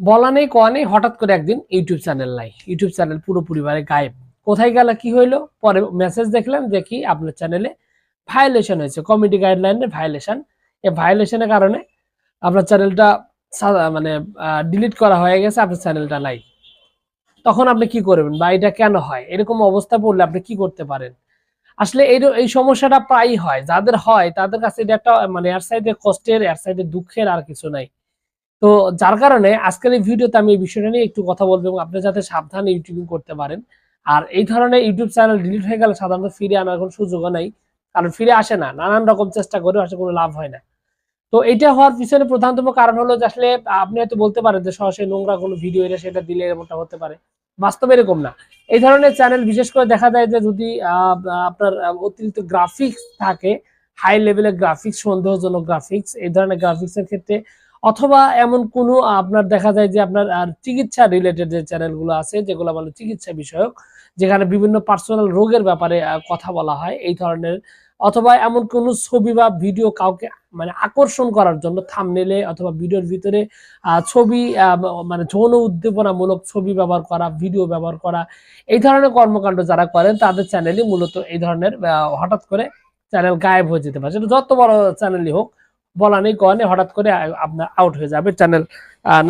বলা নেই, কয়া নেই, হঠাৎ করে একদিন ইউটিউব চ্যানেল নাই। ইউটিউব চ্যানেল পুরো পরিবারে গায়েব। কোথায় গেল, কি হইল? পরে মেসেজ দেখলাম কি আপনার চ্যানেলে ভায়োলেশন হয়েছে। কমিটি গাইডলাইনের ভায়োলেশন এই ভায়োলেশনের কারণে আপনার চ্যানেলটা মানে ডিলিট করা হয়ে গেছে, আপনার চ্যানেলটা নাই। তখন আপনি কি করবেন বা এটা কেন হয়? এরকম অবস্থা পড়লে আপনি কি করতে পারেন? আসলে এই এই সমস্যাটা প্রায়ই হয়। যাদের হয়, তাদের কাছে এটা একটা মানে এর সাইডে কষ্টের, এর সাইডে দুঃখের আর কিছু নাই। তো যার কারণে আজকের এই ভিডিওতে আমি এই বিষয়টা নিয়ে একটু কথা বলব এবং আপনি যাতে সাবধানে ইউটিউবিং করতে পারেন। আর এই ধরনের ইউটিউব চ্যানেল ডিলিট হয়ে গেলে সাধারণত ফিরে আনার কোনো সুযোগও নাই। কারণ ফিরে আসে না, নানান রকম চেষ্টা করে আসলে কোনো লাভ হয় না। তো এটা হওয়ার পিছনে প্রধানতম কারণ হলো যে আসলে আপনি হয়তো বলতে পারেন যে সরাসরি নোংরা কোনো ভিডিও এটা সেটা দিলে এরকমটা হতে পারে। বাস্তবে এরকম না। এই ধরনের চ্যানেল বিশেষ করে দেখা যায় যে যদি আপনার অতিরিক্ত গ্রাফিক্স থাকে হাই লেভেলের গ্রাফিক্স সন্দেহজনক গ্রাফিক্স এই ধরনের গ্রাফিক্সের ক্ষেত্রে অথবা এমন কোনো, আপনার দেখা যায় যে আপনার চিকিৎসা রিলেটেড যে চ্যানেলগুলো আছে, যেগুলো বলে চিকিৎসা বিষয়ক, যেখানে বিভিন্ন পার্সোনাল রোগের ব্যাপারে কথা বলা হয়, এই ধরনের, অথবা এমন কোনো ছবি বা ভিডিও কাউকে মানে আকর্ষণ করার জন্য থামনেলে অথবা ভিডিওর ভিতরে ছবি মানে যৌন উদ্দীপনামূলক ছবি ব্যবহার করা ভিডিও ব্যবহার করা, এই ধরনের কর্মকাণ্ড যারা করেন, তাদের চ্যানেলই মূলত এই ধরনের হঠাৎ করে চ্যানেল গায়েব হয়ে যেতে পারে। সেটা যত বড় চ্যানেলই হোক বলা নেই কনে হঠাৎ করে আপনার আউট হয়ে যাবে চ্যানেল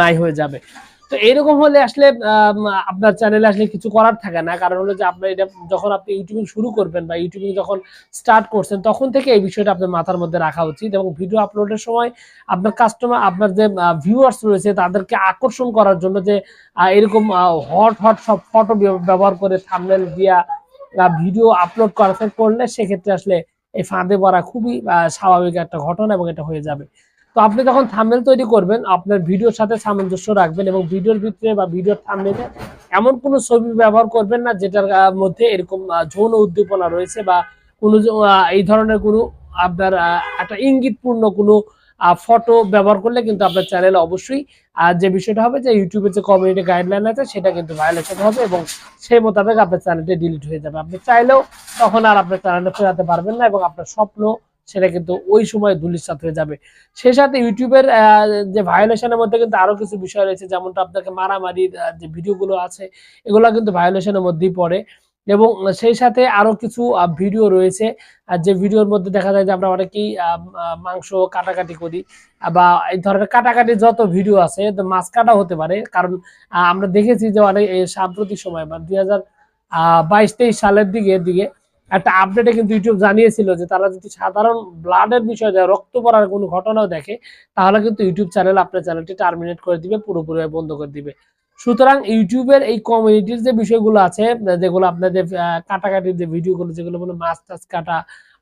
নাই হয়ে যাবে। তো এরকম হলে আসলে আপনার চ্যানেলে আসলে কিছু করার থাকে না। কারণ হলো যে আপনার এটা যখন আপনি ইউটিউবিং শুরু করবেন বা ইউটিউবিং যখন স্টার্ট করছেন, তখন থেকে এই বিষয়টা আপনার মাথার মধ্যে রাখা উচিত এবং ভিডিও আপলোডের সময় আপনার কাস্টমার আপনার যে ভিউয়ার্স রয়েছে, তাদেরকে আকর্ষণ করার জন্য যে এরকম হট হট সব ফটো ব্যবহার করে থামনেল দিয়া ভিডিও আপলোড করা করলে সেক্ষেত্রে আসলে এই ফাঁদে পড়া খুবই স্বাভাবিক একটা ঘটনা এবং এটা হয়ে যাবে। তো আপনি যখন থামেল তৈরি করবেন, আপনার ভিডিওর সাথে সামঞ্জস্য রাখবেন এবং ভিডিওর ভিতরে বা ভিডিওর থামেলে এমন কোনো ছবি ব্যবহার করবেন না যেটার মধ্যে এরকম যৌন উদ্দীপনা রয়েছে বা কোনো এই ধরনের কোনো আপনার একটা ইঙ্গিতপূর্ণ কোনো ফটো ব্যবহার করলে কিন্তু আপনার চ্যানেলে অবশ্যই যে বিষয়টা হবে যে ইউটিউবের যে কমিউনিটি গাইডলাইন আছে, সেটা কিন্তু ভায়োলেশন হবে এবং সেই মোতাবেক আপনার চ্যানেলটি ডিলিট হয়ে যাবে। আপনি চাইলেও তখন আর আপনার চ্যানেলটা ফেরাতে পারবেন না এবং আপনার স্বপ্ন, সেটা কিন্তু ওই সময় ধুলিসাত হয়ে যাবে। সেই সাথে ইউটিউবের যে ভায়োলেশনের মধ্যে কিন্তু আরও কিছু বিষয় রয়েছে, যেমনটা আপনাকে মারামারির যে ভিডিওগুলো আছে, এগুলো কিন্তু ভায়োলেশনের মধ্যেই পড়ে। এবং সেই সাথে আরও কিছু ভিডিও রয়েছে। যে ভিডিওর মধ্যে দেখা যায় যে আমরা অনেকেই মাংস কাটাকাটি করি বা এই ধরনের কাটাকাটি যত ভিডিও আছে মাছ কাটা হতে পারে। কারণ আমরা দেখেছি যে অনেক সাম্প্রতিক সময় বা দুই হাজার বাইশ তেইশ সালের দিকে দিকে একটা আপডেটে কিন্তু ইউটিউব জানিয়েছিল যে তারা যদি সাধারণ ব্লাডের বিষয়ে রক্ত পড়ার কোনো ঘটনাও দেখে, তাহলে কিন্তু ইউটিউব চ্যানেল আপনার চ্যানেলটি টার্মিনেট করে দিবে, পুরোপুরি বন্ধ করে দিবে। সুতরাং ইউটিউবের এই কমিউনিটির যে বিষয়গুলো আছে, যেগুলো আপনাদের কাটাকাটির যে ভিডিওগুলো যেগুলো মানে মাছ টাছ কাটা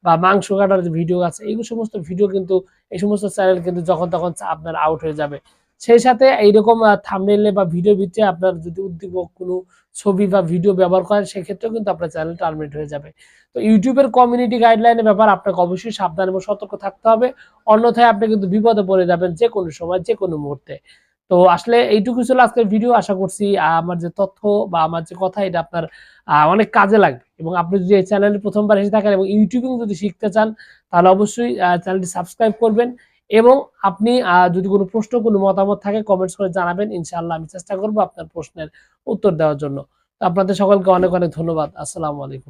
বা মাংস কাটার যে ভিডিও আছে, এই সমস্ত ভিডিও কিন্তু, এই সমস্ত চ্যানেল কিন্তু যখন তখন আপনার আউট হয়ে যাবে। সেই সাথে এইরকম থামনেলে বা ভিডিও ভিত্তি আপনার যদি উদ্দীপক কোনো ছবি বা ভিডিও ব্যবহার করেন, সেক্ষেত্রেও কিন্তু আপনার চ্যানেল টার্মিনেট হয়ে যাবে। তো ইউটিউবের কমিউনিটি গাইডলাইনের ব্যাপার আপনাকে অবশ্যই সাবধান এবং সতর্ক থাকতে হবে। অন্যথায় আপনি কিন্তু বিপদে পড়ে যাবেন যে কোনো সময় যে কোনো মুহূর্তে। তো আসলে এইটুকু ছিল আজকের ভিডিও আশা করছি আমার যে তথ্য বা আমার যে কথা, এটা আপনার অনেক কাজে লাগবে। এবং আপনি যদি এই চ্যানেলে প্রথমবার এসে থাকেন এবং ইউটিউবিং যদি শিখতে চান, তাহলে অবশ্যই চ্যানেলটি সাবস্ক্রাইব করবেন এবং আপনি যদি কোনো প্রশ্ন, কোনো মতামত থাকে কমেন্টস করে জানাবেন। ইনশাআল্লাহ আমি চেষ্টা করব আপনার প্রশ্নের উত্তর দেওয়ার জন্য। আপনাদের সকলকে অনেক অনেক ধন্যবাদ। আসসালামু আলাইকুম।